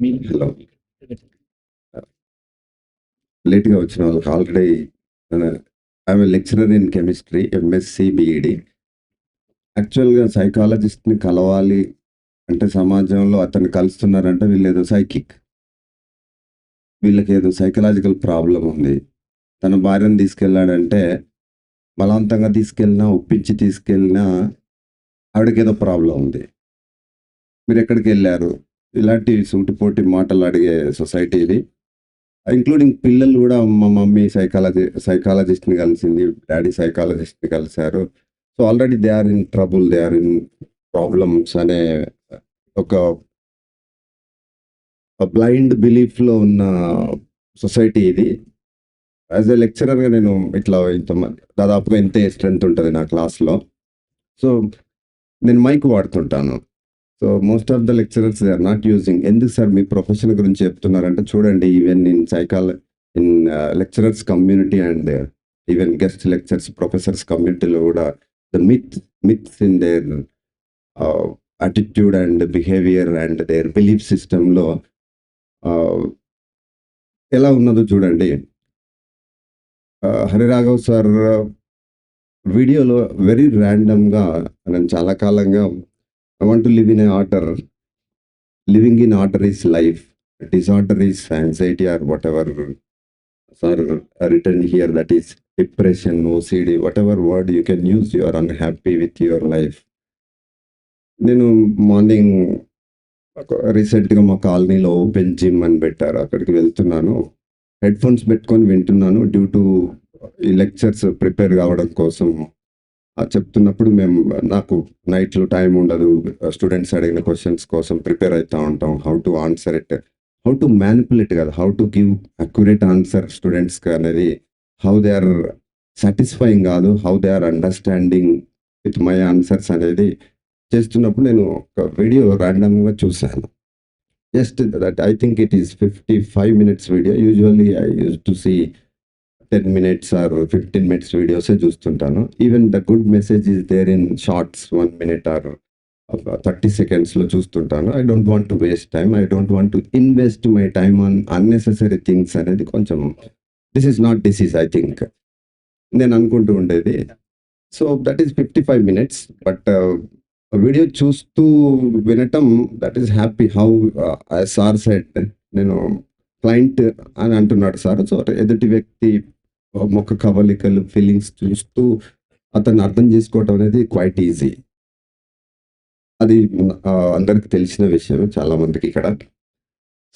Hello లేట్గా వచ్చిన వాళ్ళకి already I'm lecturer in chemistry MSc BEd యాక్చువల్గా సైకాలజిస్ట్ని కలవాలి అంటే సమాజంలో అతన్ని కలుస్తున్నారంటే వీళ్ళు ఏదో సైకిక్ వీళ్ళకి ఏదో సైకలాజికల్ ప్రాబ్లం ఉంది. తన భార్యను తీసుకెళ్ళాడంటే బలవంతంగా తీసుకెళ్ళినా ఒప్పించి తీసుకెళ్ళినా ఆవిడకి ఏదో ప్రాబ్లం ఉంది. మీరు ఎక్కడికి వెళ్ళారు ఇలాంటి సూటిపోటి మాటలు అడిగే సొసైటీ ఇది ఇంక్లూడింగ్ పిల్లలు కూడా మా మమ్మీ సైకాలజీ సైకాలజిస్ట్ని కలిసింది డాడీ సైకాలజిస్ట్ని కలిశారు. So already they are in trouble they are in problems అనే ఒక బ్లైండ్ బిలీఫ్లో ఉన్న సొసైటీ ఇది. యాజ్ ఎ లెక్చరర్గా నేను ఇట్లా ఇంత దాదాపుగా ఇంతే స్ట్రెంత్ ఉంటుంది నా క్లాస్లో. సో నేను mike వాడుతుంటాను. So most of the lecturers they are not using ఎందుకు సార్ మీ ప్రొఫెషన్ గురించి చెప్తున్నారంటే చూడండి even in సైకాల in lecturers community and even guest lectures professors కమ్యూనిటీలో కూడా the myth myths in their attitude and behaviour and their belief సిస్టంలో ఎలా ఉన్నదో చూడండి. Uh, హరిరాఘవ్ సార్ వీడియోలో వెరీ ర్యాండమ్గా నేను చాలా కాలంగా I want to live in order living in order is life disorder is anxiety or whatever sir return here that is depression OCD whatever word you can use your unhappy with your life నేను morning రీసెంట్గా మా కాలనీలో open gym అని పెట్టారు. అక్కడికి వెళ్తున్నాను. Head phones పెట్టుకొని వింటున్నాను. డ్యూ టు ఈ లెక్చర్స్ ప్రిపేర్ కావడం కోసం చెప్తున్నప్పుడు మేము నాకు నైట్లో టైం ఉండదు. స్టూడెంట్స్ అడిగిన క్వశ్చన్స్ కోసం ప్రిపేర్ అవుతూ ఉంటాం. How to answer it how to manipulate కాదు? How to give accurate answer స్టూడెంట్స్కి అనేది హౌ దే ఆర్ సాటిస్ఫైయింగ్ కాదు. How they are understanding with my answers అనేది చేస్తున్నప్పుడు నేను ఒక వీడియో ర్యాండమ్గా చూశాను. Just that I think it is fifty five minutes video usually I use to see ten minutes or fifteen minutes వీడియోసే చూస్తుంటాను. Even the good message is there in shorts one minute or thirty సెకండ్స్లో చూస్తుంటాను. I don't want to waste time I don't want to invest my time on unnecessary things అనేది కొంచెం this is not disease I think నేను అనుకుంటూ ఉండేది. So that is fifty five minutes but video చూస్తూ వినటం that is happy how sir set నేను client అని అంటున్నాడు సార్. సో ఎదుటి వ్యక్తి ముఖ కవలికలు ఫీలింగ్స్ చూస్తూ అతన్ని అర్థం చేసుకోవటం అనేది క్వైట్ ఈజీ అది అందరికి తెలిసిన విషయం చాలా మందికి ఇక్కడ.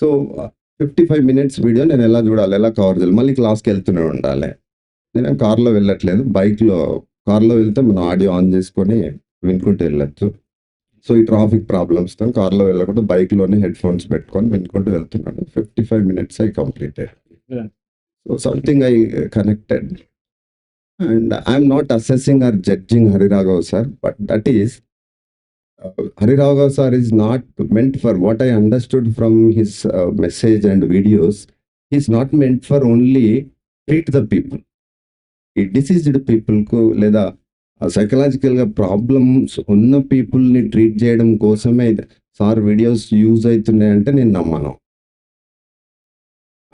So fifty five minutes video నేను ఎలా చూడాలి ఎలా కవర్ చేయాలి? మళ్ళీ క్లాస్కి వెళ్తూనే ఉండాలి. నేను కార్లో వెళ్ళట్లేదు బైక్లో కార్లో వెళ్తే మనం ఆడియో ఆన్ చేసుకొని వినుకుంటూ వెళ్ళచ్చు. సో ఈ ట్రాఫిక్ ప్రాబ్లమ్స్తో కార్లో వెళ్ళకుండా బైక్లోనే హెడ్ ఫోన్స్ పెట్టుకొని వినుకుంటూ వెళ్తున్నాను. Fifty five minutes I completed Yeah. So something I connected and I'm not assessing or judging Hariraghav sir but that is Hariraghav sir is not meant for what I understood from his message and videos is not meant for only treat the people ఈ diseased పీపుల్కు లేదా సైకలాజికల్గా problems ఉన్న పీపుల్ని treat చేయడం కోసమే sir videos use అవుతున్నాయంటే నేను నమ్మను.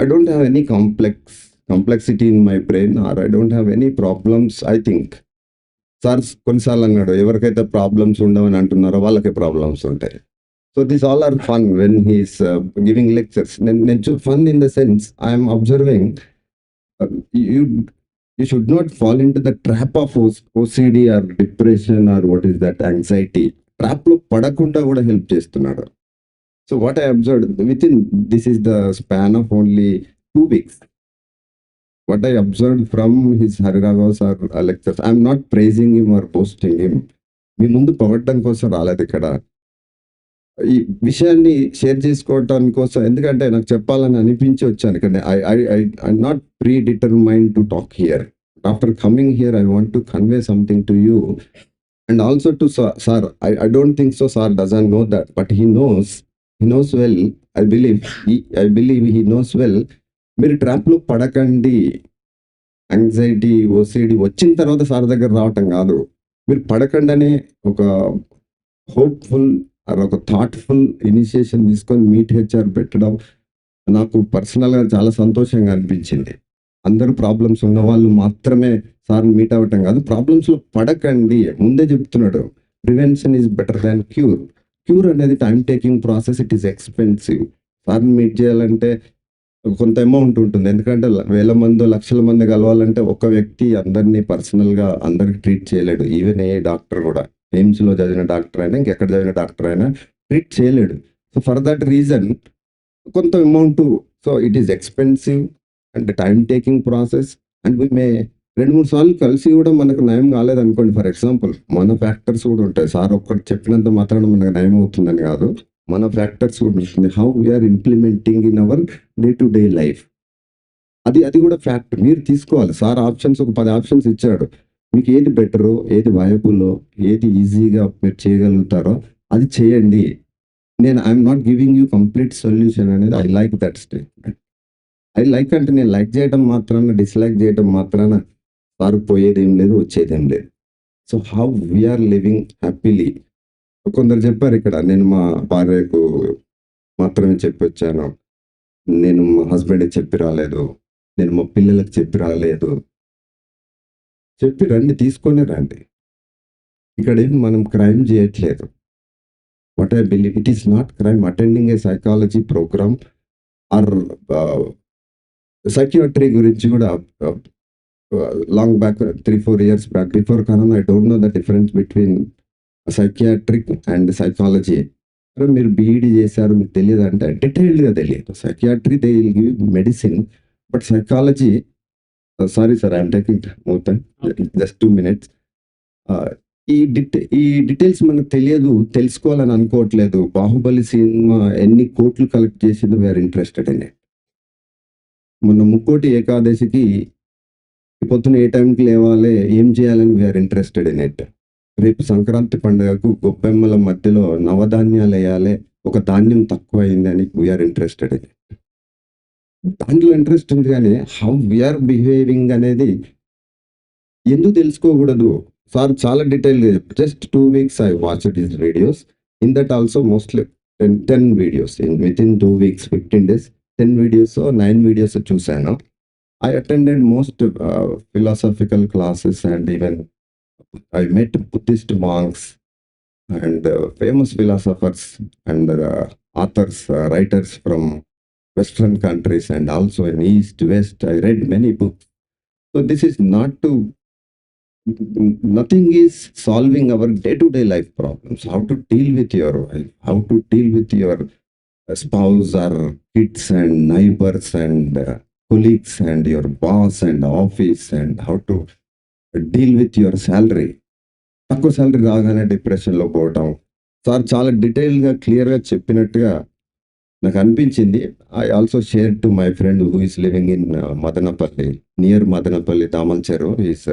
I don't have any complex complexity in my brain or I don't have any problems I think sir కొన్నిసార్లు అన్నాడు ఎవరికైతే ప్రాబ్లమ్స్ ఉండవని అంటున్నారో వాళ్ళకే ప్రాబ్లమ్స్ ఉంటాయి. So this all are fun when he's giving lectures నేను నేను fun in the sense I'm observing you you should not fall into the trap of OCD or depression or what is that anxiety ట్రాప్లో పడకుండా కూడా help చేస్తున్నాడు. So what I observe within this is the of of only two weeks I I from from his or or lectures I'm not praising him or posting him మీ ముందు పొగట్టడం కోసం రాలేదు ఇక్కడ. ఈ విషయాన్ని షేర్ చేసుకోవటం కోసం ఎందుకంటే నాకు చెప్పాలని అనిపించి వచ్చాను ఇక్కడ. I I I I not predetermined to talk here after coming here I want to convey something to you and also to sir I I don't think so sir doesn't know that but he knows he knows well I believe I believe he knows well మీరు ట్రాప్లో పడకండి. Anxiety OCD వచ్చిన తర్వాత sir దగ్గర రావటం కాదు. మీరు పడకండి అనే ఒక హోప్ఫుల్ అది ఒక థాట్ఫుల్ ఇనిషియేషన్ తీసుకొని మీట్ హెచ్ఆర్ పెట్టడం నాకు పర్సనల్గా చాలా సంతోషంగా అనిపించింది. అందరూ ప్రాబ్లమ్స్ ఉన్న వాళ్ళు మాత్రమే సార్ మీట్ అవ్వటం కాదు. ప్రాబ్లమ్స్లో పడకండి. ముందే చెప్తున్నాడు. Prevention is better than cure cure అనేది time taking process it is expensive. సార్ని మీట్ చేయాలంటే కొంత అమౌంట్ ఉంటుంది. ఎందుకంటే వేల మంది లక్షల మంది కలవాలంటే ఒక వ్యక్తి అందరినీ పర్సనల్గా అందరికి ట్రీట్ చేయలేడు. ఈవెన్ ఏ డాక్టర్ కూడా. ఎయిమ్స్లో చదివిన డాక్టర్ అయినా ఇంకెక్కడ చదివిన డాక్టర్ అయినా ట్రీట్ చేయలేడు. సో ఫర్ దట్ రీజన్ కొంత amount so it is expensive and time taking process and may రెండు మూడు సార్లు కలిసి కూడా మనకు నయం కాలేదు అనుకోండి ఫర్ ఎగ్జాంపుల్ మన ఫ్యాక్టర్స్ కూడా ఉంటాయి. సార్ ఒక్కటి చెప్పినంత మాత్రాన మనకు నయం అవుతుందని కాదు. మన ఫ్యాక్టర్స్ కూడా ఉంటుంది. How we are implementing in our day to day life అది అది కూడా ఫ్యాక్ట్ మీరు తీసుకోవాలి. సార్ ఆప్షన్స్ ఒక పది ఆప్షన్స్ ఇచ్చాడు. మీకు ఏది బెటరో ఏది వయబుల్లో ఏది ఈజీగా మీరు చేయగలుగుతారో అది చేయండి. నేను I'm not giving you complete solution అనేది I like that statement I like అంటే నేను లైక్ చేయడం మాత్రాన డిస్లైక్ చేయడం మాత్రాన వారు పోయేది ఏం లేదు వచ్చేది ఏం లేదు. So how we are living happily. కొందరు చెప్పారు ఇక్కడ నేను మా భార్యకు మాత్రమే చెప్పి వచ్చాను నేను మా హస్బెండ్కి చెప్పి రాలేదు. నేను మా పిల్లలకు చెప్పి రాలేదు. చెప్పి రండి తీసుకొని రండి. ఇక్కడ ఏం మనం క్రైమ్ చేయట్లేదు. What I believe it is not crime. Attending a psychology program or psychiatry గురించి కూడా long back three four years back before corona I don't know the difference between psychiatric and psychology మీరు BEd చేశారు మీకు తెలియదు అంటే డీటెయిల్డ్గా తెలియదు. Psychiatry they will give medicine but psychology sorry sir I'm taking more just two minutes ఈ డిటే ఈ డీటెయిల్స్ మనకు తెలియదు తెలుసుకోవాలని అనుకోవట్లేదు. బాహుబలి సినిమా ఎన్ని కోట్లు కలెక్ట్ చేసిందో వీఆర్ ఇంట్రెస్టెడ్ ఇన్ ఇట్ మొన్న ముక్కోటి ఏకాదశికి పొద్దున ఏ టైంకి లేవాలి ఏం చేయాలని వీఆర్ ఇంట్రెస్టెడ్ ఇన్ ఇట్ రేపు సంక్రాంతి పండుగకు గొప్పెమ్మల మధ్యలో నవధాన్యాలు వేయాలి ఒక ధాన్యం తక్కువ అయిందని వీఆర్ ఇంట్రెస్టెడ్ ఇన్ దాంట్లో ఇంట్రెస్ట్ ఉంది కానీ హౌ వీఆర్ బిహేవింగ్ అనేది ఎందుకు తెలుసుకోకూడదు? సార్ చాలా డీటెయిల్గా just two weeks I watch his videos in that also mostly ten ten videos in with in two weeks fifteen days ten videos nine videos చూశాను. I attended most uh, philosophical classes and even I met Buddhist monks and uh, famous philosophers and uh, authors, uh, writers from Western countries and also in East, West. I read many books. So this is not to, nothing is solving our day-to-day -day life problems. How to deal with your wife, how to deal with your uh, spouse or kids and neighbors and uh, colleagues and your boss and office and how to deal with your salary. తక్కువ salary రాగానే డిప్రెషన్లో పోవటం. Sir చాలా డీటెయిల్గా క్లియర్గా చెప్పినట్టుగా నాకు అనిపించింది. I also share to my friend who is living in Madanapalle near Madanapalle Damalcheru is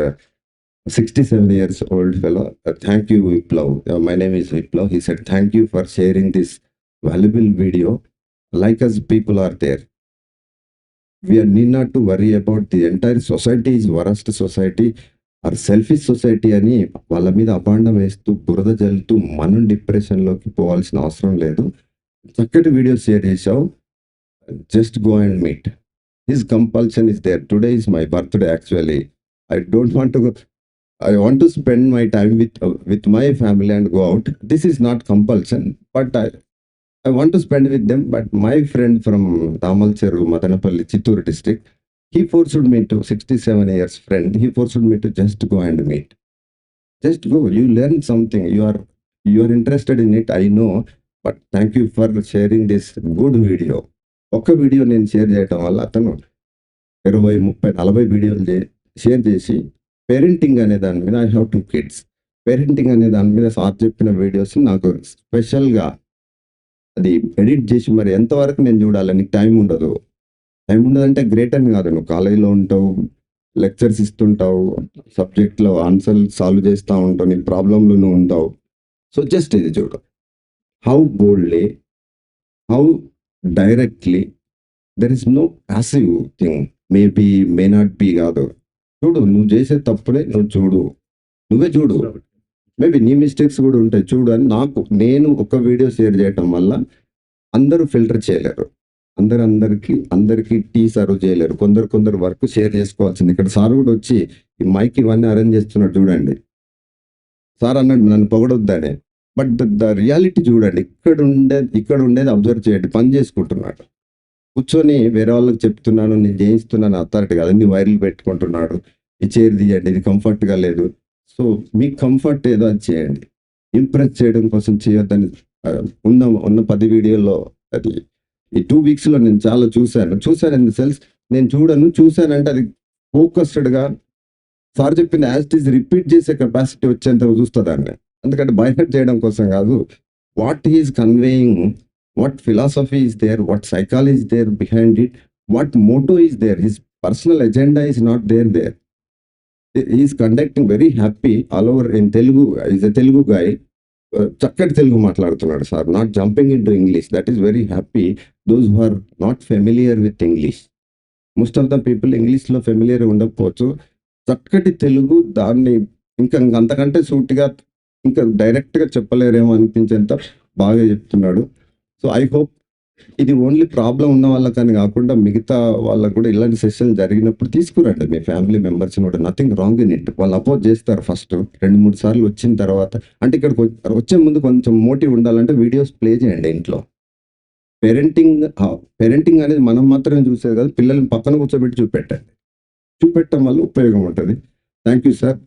sixty seven years old fellow thank you Viplav my name is Viplav he said thank you for sharing this valuable video like us people are there we are need not to worry about the entire society is worst society or selfish society అని వాళ్ళ మీద అపాండం వేస్తూ బురద జల్లుతూ మనం డిప్రెషన్లోకి పోవాల్సిన అవసరం లేదు. చక్కటి వీడియో షేర్ చేసావు just go and meet his compulsion is there today is my birthday actually I don't want I want to spend my time with with my family and go out this is not compulsion but I I want to spend with them but my friend from Thamalcheruvu Madanapalle Chittoor district he forced me to 67 years friend he forced me to just go and meet. Just go you learn something you are you are interested in it i know but thank you for sharing this good video ఒక్క video నేను share చేయటం వల్ల అతను ఇరవై ముప్పై నలభై వీడియోలు share చేసి పేరెంటింగ్ అనే దాని మీద I have two kids parenting అనే దాని మీద సార్ చెప్పిన వీడియోస్ నాకు స్పెషల్గా అది ఎడిట్ చేసి మరి ఎంతవరకు నేను చూడాలి? నీకు టైం ఉండదు. టైం ఉండదంటే గ్రేట్ అని కాదు. నువ్వు కాలేజీలో ఉంటావు లెక్చర్స్ ఇస్తుంటావు సబ్జెక్ట్లో ఆన్సర్ సాల్వ్ చేస్తూ ఉంటావు నీ ప్రాబ్లంలో నువ్వు ఉంటావు. సో జస్ట్ ఇది చూడు. How boldly how directly there is no passive thing maybe may not be కాదు. చూడు నువ్వు చేసే తప్పుడే నువ్వు చూడు. నువ్వే చూడు. మేబీ నీ మిస్టేక్స్ కూడా ఉంటాయి. చూడు అని నాకు నేను ఒక వీడియో షేర్ చేయటం వల్ల అందరూ ఫిల్టర్ చేయలేరు. అందరు అందరికి అందరికీ టీ సర్వ్ చేయలేరు. కొందరు కొందరు వర్క్ షేర్ చేసుకోవాల్సింది. ఇక్కడ సార్ కూడా వచ్చి ఈ మైక్ ఇవన్నీ అరేంజ్ చేస్తున్నాడు చూడండి. సార్ అన్నాడు నన్ను పొగడొద్దానే. బట్ ద రియాలిటీ చూడండి. ఇక్కడ ఉండేది ఇక్కడ ఉండేది అబ్జర్వ్ చేయండి. పని చేసుకుంటున్నాడు. కూర్చొని వేరే వాళ్ళకి చెప్తున్నాను నేను చేయిస్తున్నాను అథారిటీ కాదు. అన్ని వైర్లు పెట్టుకుంటున్నాడు. ఈ చైర్ తీయండి ఇది కంఫర్ట్గా లేదు. సో మీ కంఫర్ట్ ఏదో అది చేయండి. ఇంప్రెస్ చేయడం కోసం చేయొద్దని ఉన్న ఉన్న పది వీడియోలో అది. ఈ టూ వీక్స్లో నేను చాలా చూశాను. చూశాను ఇన్ ద సెన్స్ నేను చూడను. చూశానంటే అది ఫోకస్డ్గా సార్ చెప్పిన యాజ్ రిపీట్ చేసే కెపాసిటీ వచ్చేంత చూస్తుందాన్ని ఎందుకంటే బైహెడ్ చేయడం కోసం కాదు. What is conveying what philosophy is there what psychology there behind it what motto is there his personal agenda is not there there is conducting very happy all over in Telugu is a Telugu guy చక్కటి తెలుగు మాట్లాడుతున్నాడు sir. Not jumping in to English that is very happy those who are not familiar with English most of the people ఇంగ్లీష్లో familiar ఉండకపోవచ్చు. చక్కటి తెలుగు దాన్ని ఇంకా అంతకంటే సూటిగా ఇంకా డైరెక్ట్గా చెప్పలేరేమో అనిపించేంత బాగా చెప్తున్నాడు. సో ఐ హోప్ ఇది ఓన్లీ ప్రాబ్లం ఉన్న వాళ్ళకని కాకుండా మిగతా వాళ్ళకు కూడా ఇలాంటి సెషన్ జరిగినప్పుడు తీసుకురండి. మీ ఫ్యామిలీ మెంబర్స్ కూడా నథింగ్ రాంగ్ ఇన్ ఇట్ వాళ్ళు అపోజ్ చేస్తారు ఫస్ట్ రెండు మూడు సార్లు వచ్చిన తర్వాత. అంటే ఇక్కడికి వచ్చే ముందు కొంచెం మోటివ్ ఉండాలంటే వీడియోస్ ప్లే చేయండి ఇంట్లో. పేరెంటింగ్ పేరెంటింగ్ అనేది మనం మాత్రమే చూసేది కాదు పిల్లల్ని పక్కన కూర్చోబెట్టి చూపెట్టండి. చూపెట్టడం వల్ల ఉపయోగం ఉంటుంది. Thank you sir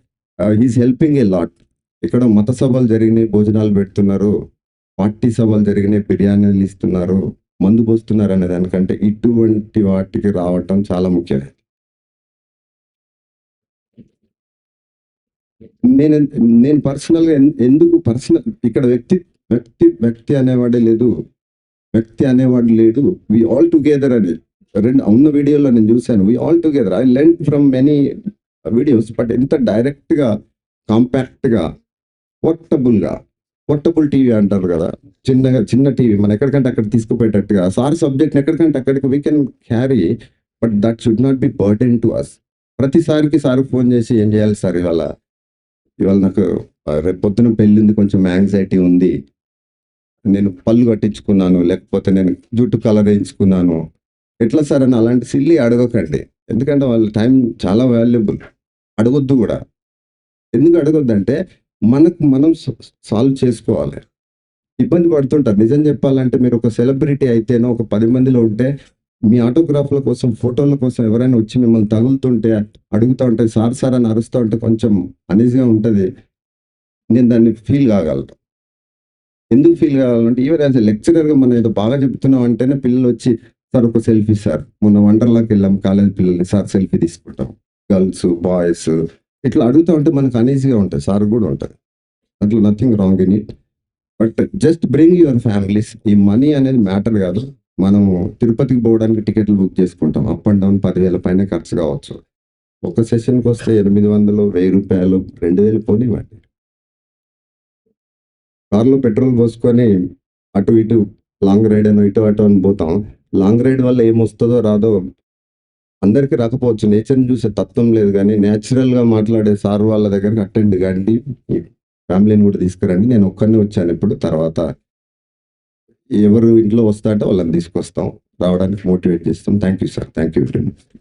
he's helping a lot ఇక్కడ మత సభలు జరిగినాయి భోజనాలు పెడుతున్నారు. పార్టీ సభలు జరిగినాయి బిర్యానీలు ఇస్తున్నారు మందు పోస్తున్నారు అనే దానికంటే ఇటువంటి వాటికి రావటం చాలా ముఖ్యం. నేను నేను పర్సనల్గా ఎందుకు పర్సనల్ ఇక్కడ వ్యక్తి వ్యక్తి వ్యక్తి అనేవాడే లేదు. వ్యక్తి అనేవాడు లేడు వి ఆల్ టుగెదర్ అని రెండు ఉన్న వీడియోలో నేను చూశాను. We all together I learn from many videos but ఎంత డైరెక్ట్గా కాంపాక్ట్గా పోర్టబుల్గా పోర్టబుల్ టీవీ అంటారు కదా. చిన్నగా చిన్న టీవీ మనం ఎక్కడికంటే అక్కడ తీసుకుపోయేటట్టుగా. సార్ సబ్జెక్ట్ ఎక్కడికంటే అక్కడికి we can carry but that should not be burden to us ప్రతిసారికి sir phone చేసి ఏం చేయాలి సార్ ఇవాళ? ఇవాళ నాకు రేపు పొద్దున పెళ్ళి ఉంది కొంచెం యాంగ్జైటీ ఉంది. నేను పళ్ళు కట్టించుకున్నాను లేకపోతే నేను జుట్టు కలర్ వేయించుకున్నాను. ఎట్లా సార్ అని అలాంటి సిల్లి అడగకండి. ఎందుకంటే వాళ్ళ టైం చాలా వాల్యుబుల్ అడగొద్దు కూడా. ఎందుకు అడగొద్దు అంటే మనకు మనం సాల్వ్ చేసుకోవాలి. ఇబ్బంది పడుతుంటారు. నిజం చెప్పాలంటే మీరు ఒక సెలబ్రిటీ అయితేనో ఒక పది మందిలో ఉంటే మీ ఆటోగ్రాఫ్ల కోసం ఫోటోల కోసం ఎవరైనా వచ్చి మిమ్మల్ని తగులుతుంటే అడుగుతూ ఉంటే సార్ సార్ అని అరుస్తూ ఉంటే కొంచెం అనీజీగా ఉంటుంది. నేను దాన్ని ఫీల్ కాగలను. ఎందుకు ఫీల్ కావాలంటే ఈవెన్ యాజ్ లెక్చరర్గా మనం ఏదో బాగా చెప్తున్నాం అంటేనే పిల్లలు వచ్చి సార్ ఒక సెల్ఫీ సార్. మొన్న వండర్లాకి వెళ్ళాం కాలేజ్ పిల్లల్ని సార్ సెల్ఫీ తీసుకుంటాం. గర్ల్స్ బాయ్స్ ఇట్లా అడుగుతూ ఉంటే మనకు అనీజీగా ఉంటుంది. సార్ కూడా ఉంటుంది. అట్లా nothing wrong in it but just bring your families ఈ మనీ అనేది మ్యాటర్ కాదు. మనం తిరుపతికి పోవడానికి టికెట్లు బుక్ చేసుకుంటాం. అప్ అండ్ డౌన్ పదివేల పైన ఖర్చు కావచ్చు. ఒక సెషన్కి వస్తే ఎనిమిది వందలు వెయ్యి రూపాయలు రెండు వేలు పోనివ్వండి. కార్లో పెట్రోల్ పోసుకొని అటు ఇటు లాంగ్ రైడ్ అని ఇటు అటు అని పోతాం. లాంగ్ రైడ్ వల్ల ఏమొస్తుందో రాదో అందరికీ రాకపోవచ్చు. నేచర్ని చూసే తత్వం లేదు కానీ న్యాచురల్గా మాట్లాడే సార్ వాళ్ళ దగ్గరికి అటెండ్ కండి. ఫ్యామిలీని కూడా తీసుకురండి. నేను ఒక్కరిని వచ్చాను ఇప్పుడు. తర్వాత ఎవరు ఇంట్లో వస్తా అంటే వాళ్ళని తీసుకొస్తాం. రావడానికి మోటివేట్ చేస్తాం. Thank you sir. Thank you very much.